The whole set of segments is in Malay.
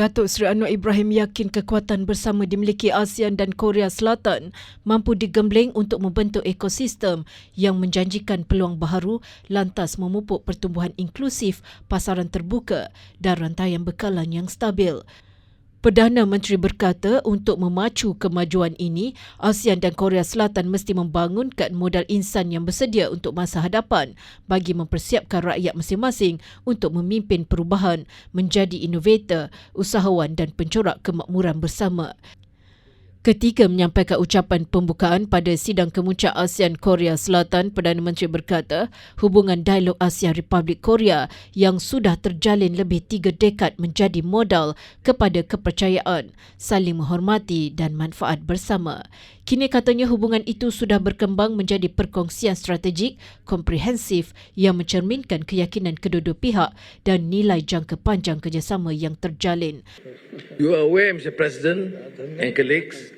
Datuk Seri Anwar Ibrahim yakin kekuatan bersama dimiliki ASEAN dan Korea Selatan mampu digembling untuk membentuk ekosistem yang menjanjikan peluang baharu lantas memupuk pertumbuhan inklusif, pasaran terbuka dan rantaian bekalan yang stabil. Perdana Menteri berkata untuk memacu kemajuan ini, ASEAN dan Korea Selatan mesti membangunkan modal insan yang bersedia untuk masa hadapan bagi mempersiapkan rakyat masing-masing untuk memimpin perubahan, menjadi inovator, usahawan dan pencorak kemakmuran bersama. Ketika menyampaikan ucapan pembukaan pada sidang kemuncak ASEAN Korea Selatan, Perdana Menteri berkata hubungan dialog ASEAN Republik Korea yang sudah terjalin lebih tiga dekad menjadi modal kepada kepercayaan, saling menghormati dan manfaat bersama. Kini katanya hubungan itu sudah berkembang menjadi perkongsian strategik komprehensif yang mencerminkan keyakinan kedua-dua pihak dan nilai jangka panjang kerjasama yang terjalin. You are aware, Mr. President and colleagues,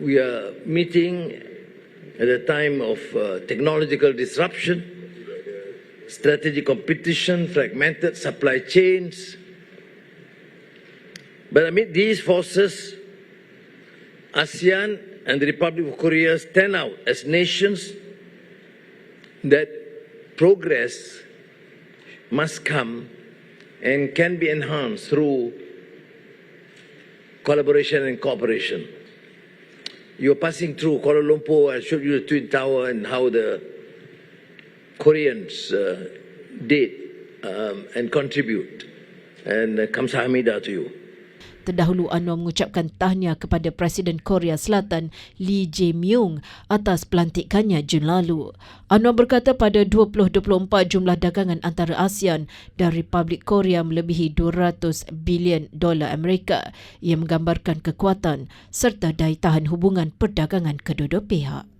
we are meeting at a time of uh, technological disruption, strategic competition, fragmented supply chains. But amid these forces, ASEAN and the Republic of Korea stand out as nations that progress must come and can be enhanced through collaboration and cooperation. You're passing through Kuala Lumpur. I showed you the Twin Tower and how the Koreans uh, did um, and contribute. And uh, Kamsahamnida to you. Terdahulu Anwar mengucapkan tahniah kepada Presiden Korea Selatan Lee Jae-myung atas pelantikannya Jun lalu. Anwar berkata pada 2024 jumlah dagangan antara ASEAN dan Republik Korea melebihi 200 bilion dolar Amerika. Ia menggambarkan kekuatan serta daya tahan hubungan perdagangan kedua-dua pihak.